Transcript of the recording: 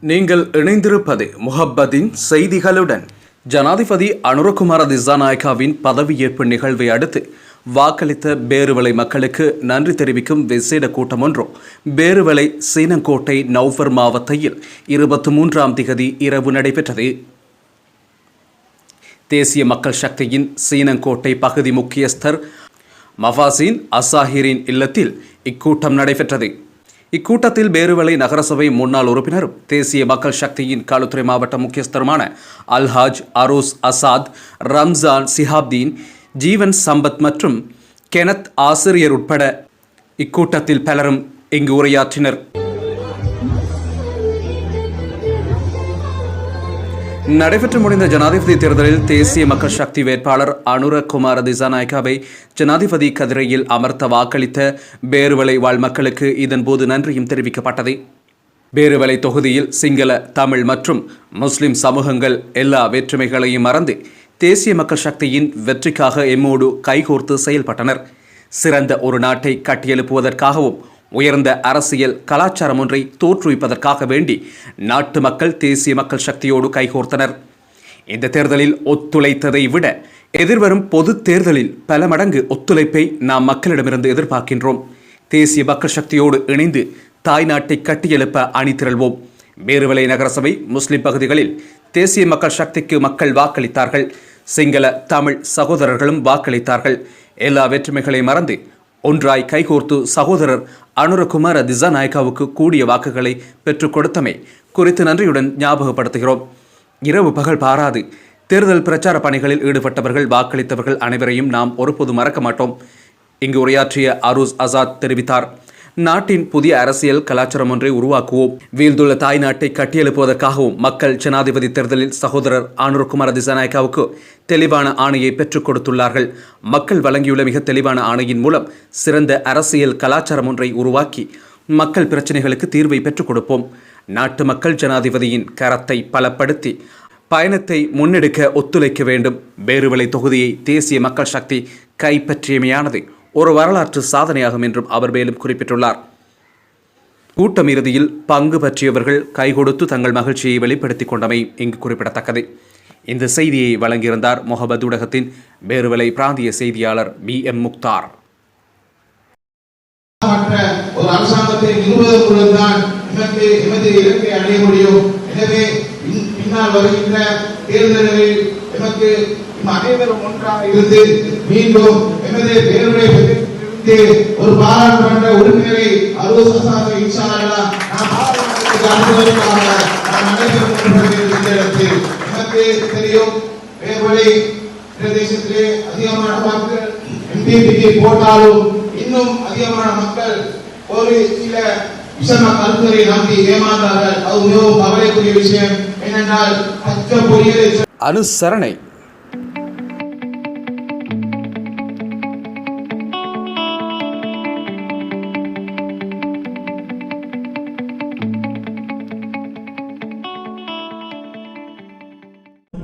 நீங்கள் இணைந்திருப்பது முஹப்பதின் செய்திகளுடன். ஜனாதிபதி அனுரகுமார திசாநாயக்காவின் பதவியேற்பு நிகழ்வை அடுத்து வாக்களித்த பேருவளை மக்களுக்கு நன்றி தெரிவிக்கும் விசேட கூட்டம் ஒன்றும். பேருவளை சீனங்கோட்டை நௌஃபர் மாவட்டத்தில் இருபத்தி மூன்றாம் திகதி இரவு நடைபெற்றது. தேசிய மக்கள் சக்தியின் சீனங்கோட்டை பகுதி முக்கியஸ்தர் மஃபாசின் அசாஹிரின் இல்லத்தில் இக்கூட்டம் நடைபெற்றது. இக்கூட்டத்தில் பேருவளை நகரசபை முன்னாள் உறுப்பினரும் தேசிய மக்கள் சக்தியின் களுத்துறை மாவட்ட முக்கியஸ்தருமான அல்ஹாஜ் அரோஸ் அசாத் ரம்ஜான் சிஹாப்தீன் ஜீவன் சம்பத் மற்றும் கெனத் ஆசிரியர் உட்பட இக்கூட்டத்தில் பலரும் இங்கு உரையாற்றினர். நடைபெற்று முடிந்த ஜனாதிபதி தேர்தலில் தேசிய மக்கள் சக்தி வேட்பாளர் அனுரகுமார திசாநாயக்காவை ஜனாதிபதி கதிரையில் அமர்த்த வாக்களித்த பேருவலை வாழ் மக்களுக்கு இதன்போது நன்றியும் தெரிவிக்கப்பட்டது. பேருவலை தொகுதியில் சிங்கள தமிழ் மற்றும் முஸ்லிம் சமூகங்கள் எல்லா வேற்றுமைகளையும் மறந்து தேசிய மக்கள் சக்தியின் வெற்றிக்காக எம்மோடு கைகோர்த்து செயல்பட்டனர். சிறந்த ஒரு நாட்டை கட்டியெழுப்புவதற்காகவும் உயர்ந்த அரசியல் கலாச்சாரம் ஒன்றை தோற்றுவிப்பதற்காக வேண்டி நாட்டு மக்கள் தேசிய மக்கள் சக்தியோடு கைகோர்த்தனர். இந்த தேர்தலில் ஒத்துழைத்ததை விட எதிர்வரும் பொது தேர்தலில் பல மடங்கு ஒத்துழைப்பை நாம் மக்களிடமிருந்து எதிர்பார்க்கின்றோம். தேசிய மக்கள் சக்தியோடு இணைந்து தாய் நாட்டை கட்டியெழுப்ப அணி திரள்வோம். நகரசபை முஸ்லிம் பகுதிகளில் தேசிய மக்கள் சக்திக்கு மக்கள் வாக்களித்தார்கள். சிங்கள தமிழ் சகோதரர்களும் வாக்களித்தார்கள். எல்லா வேற்றுமைகளை மறந்து ஒன்றாய் கைகோர்த்து சகோதரர் அனுரகுமார திசாநாயக்காவுக்கு கூடிய வாக்குகளை பெற்றுக் கொடுத்தமை குறித்து நன்றியுடன் ஞாபகப்படுத்துகிறோம். இரவு பகல் பாராது. தேர்தல் பிரச்சார பணிகளில் ஈடுபட்டவர்கள் வாக்களித்தவர்கள் அனைவரையும் நாம் ஒருபோது மறக்க மாட்டோம். இங்கு உரையாற்றிய அரூஸ் அசாத் தெரிவித்தார். நாட்டின் புதிய அரசியல் கலாச்சாரம் ஒன்றை உருவாக்குவோம். வீழ்ந்துள்ள தாய் நாட்டை கட்டியெழுப்புவதற்காகவும் மக்கள் ஜனாதிபதி தேர்தலில் சகோதரர் ஆனூர்குமார் திசாநாயக்காவுக்கு தெளிவான ஆணையை பெற்றுக் கொடுத்துள்ளார்கள். மக்கள் வழங்கியுள்ள மிக தெளிவான ஆணையின் மூலம் சிறந்த அரசியல் கலாச்சாரம் ஒன்றை உருவாக்கி மக்கள் பிரச்சனைகளுக்கு தீர்வை பெற்றுக் கொடுப்போம். நாட்டு மக்கள் ஜனாதிபதியின் கரத்தை பலப்படுத்தி பயணத்தை முன்னெடுக்க ஒத்துழைக்க வேண்டும். பேருவளை தொகுதியை தேசிய மக்கள் சக்தி கைப்பற்றியமையானது. ஒரு வரலாற்று சாதனையாகும் என்றும் அவர் மேலும் குறிப்பிட்டுள்ளார். கூட்டம் இறுதியில் பங்கு பற்றியவர்கள் கைகொடுத்து தங்கள் மகிழ்ச்சியை வெளிப்படுத்திக் கொண்டமை இங்கு குறிப்பிடத்தக்கது. இந்த செய்தியை வழங்கியிருந்தார் முகமது ஊடகத்தின் பேருவலை பிராந்திய செய்தியாளர் பி எம் முக்தார். ஒரு அரசாங்கத்தை எமது இலக்கை அடைய முடியும். எனவே பின்னால் வருகின்ற தேர்தல்களில் எமக்கு அனைவரும் ஒன்றாக இருந்து மீண்டும் எனது பேருடைய ஒரு பாராளுமன்ற உறுப்பினரை அறுபது சதவீதம் இன்ஷா அல்லாஹ் பாராளுமன்றத்துக்கு அனுப்புவதற்காக நாம் அனைவரும் ஒன்றாக இடத்தில் நமக்கு தெரியும். பேர்வழி பிரதேசத்திலே அதிகமான வாக்குகள் எம்பிபிக்கு போட்டாலும் இன்னும் அதிகமான மக்கள் ஒரு சில விஷம கருத்துரை நம்பி ஏமாந்தார்கள். அது மிகவும் கவலைக்குரிய விஷயம். ஏனென்றால் பச்சை பொறியலை அனுசரணை